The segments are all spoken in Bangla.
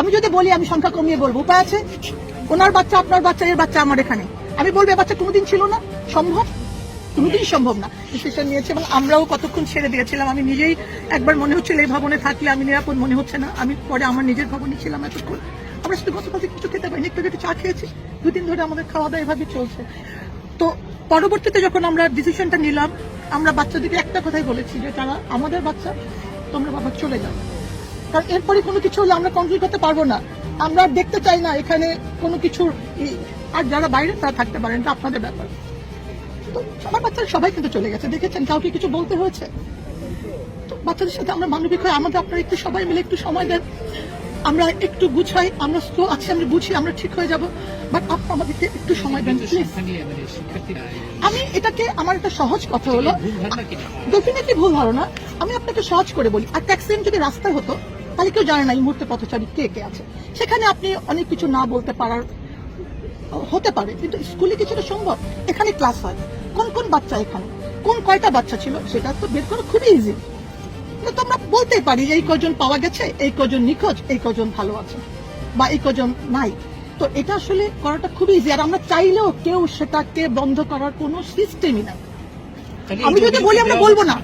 আমি যদি বলি, আমি সংখ্যা কমিয়ে বলব। উপায় আছে? ওনার বাচ্চা, আপনার বাচ্চা, এর বাচ্চা আমার এখানে। আমি বলব বাচ্চা কোনোদিন ছিল না। সম্ভব? কোনোদিন সম্ভব না। ডিসিশন নিয়েছে এবং আমরাও কতক্ষণ ছেড়ে দিয়েছিলাম। আমি নিজেই একবার মনে হচ্ছিল, এই ভবনে থাকলে আমি নিরাপদ মনে হচ্ছে না। আমি পরে আমার নিজের ভবনে ছিলাম এতক্ষণ। আমরা শুধু গতকাল কিছু খেতে পারিনি একটু একটু চা খেয়েছি। দুদিন ধরে আমাদের খাওয়া দাওয়া এভাবে চলছে। তো পরবর্তীতে যখন আমরা ডিসিশনটা নিলাম, আমরা বাচ্চাদেরকে একটা কথাই বলেছি যে, তারা আমাদের বাচ্চা, তোমরা বাবা চলে যাও। কারণ এরপরে কোনো কিছু হলে আমরা কন্ট্রোল করতে পারব না। আমরা দেখতে চাই না এখানে কোনো কিছুর আর যারা বাইরে তারা থাকতে পারেন এটা আপনাদের ব্যাপার। তো আমার বাচ্চারা সবাই কিন্তু চলে গেছে দেখেছেন? কাউকে কিছু বলতে হয়েছে? তো বাচ্চাদের সাথে আমরা মানবিক হয়ে আমাদের আপনারা একটু সবাই মিলে একটু সময় দেন। আমরা একটু গুছাই আমরা স্লো আছি আমরা বুঝি আমরা ঠিক হয়ে যাব। বাট আপনার আমাদেরকে একটু সময় দেন আমি এটাকে আমার একটা সহজ কথা হলো ডেফিনেটলি ভুল ধারণা। আমি আপনাকে সহজ করে বলি আর ট্যাক্সিডেন্ট যদি রাস্তায় হতো তাহলে কেউ জানে না এই মুহূর্তে পথচারী কে কে আছে। সেখানে আপনি অনেক কিছু না বলতে পারার হতে পারে কিন্তু স্কুলে কিছুটা সম্ভব। এখানে ক্লাস হয়। কোন কোন বাচ্চা এখানে? কোন কয়টা বাচ্চা ছিল? সেটা তো বের করা খুবই ইজি তো আমরা বলতেই পারি এই কজন পাওয়া গেছে এই কজন নিখোঁজ এই কজন ভালো আছে বা এই কজন নাই। তো এটা আসলে করাটা খুবই ইজি আর আমরা চাইলেও কেউ সেটাকে বন্ধ করার কোনো সিস্টেমই নাই। আমি যদি বলি আমরা বলব না।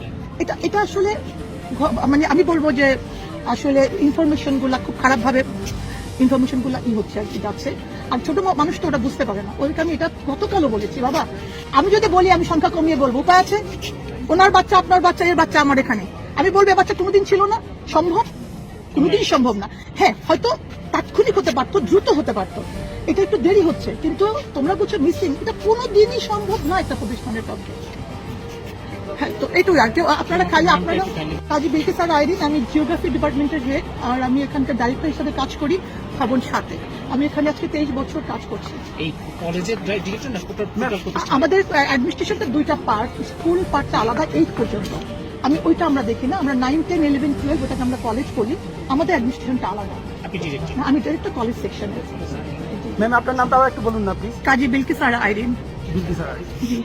এটা এটা আসলে মানে আমি বলব যে আসলে ইনফরমেশনগুলা খুব খারাপ ভাবে ইনফরমেশনগুলা ই হচ্ছে আর কি যাচ্ছে। আর ছোট মানুষ তো ওটা বুঝতে পারে না। ওইটা আমি এটা গতকালও বলেছি বাবা। আমি যদি বলি আমি সংখ্যা কমিয়ে বলব। উপায় আছে? ওনার বাচ্চা আপনার বাচ্চা এর বাচ্চা আমার এখানে। আমি বলব বাচ্চা কোনোদিন ছিল না? সম্ভব? কোনোদিন সম্ভব না? হ্যাঁ হয়তো তাৎক্ষণিক হতে পারতো দ্রুত হতে পারতো। এটা একটু দেরি হচ্ছে কিন্তু তোমরা বলছো মিসিং এটা কোনোদিনই সম্ভব না একটা প্রতিষ্ঠানের পক্ষে। হ্যাঁ তো আর কেউ আপনারা খালি আপনারা কাজী বিলকে স্যার আইরিন আমি জিওগ্রাফি ডিপার্টমেন্টের হেড আর আমি এখানকার ডাইরেক্টর হিসাবে কাজ করি ভবন সাথে আমি এখানে আজকে তেইশ বছর কাজ করছি। এই কলেজের ডিরেক্টর আমাদের অ্যাডমিনিস্ট্রেশনটা দুইটা পার্ট স্কুল পার্টটা আলাদা এইট পর্যন্ত। আমি ওইটা আমরা দেখি না আমরা নাইন টেন ইলেভেন টুয়েলভ ওটাকে আমরা কলেজ করি আমাদের অ্যাডমিনিস্ট্রেশনটা আলাদা। আপনি ডিরেক্টর আমি ডাইরেক্টর কলেজ সেকশনে ম্যাম আপনার নামটা একটু বলুন না প্লিজ কাজী বিলকে স্যার আইরিন বিলকি স্যার জি।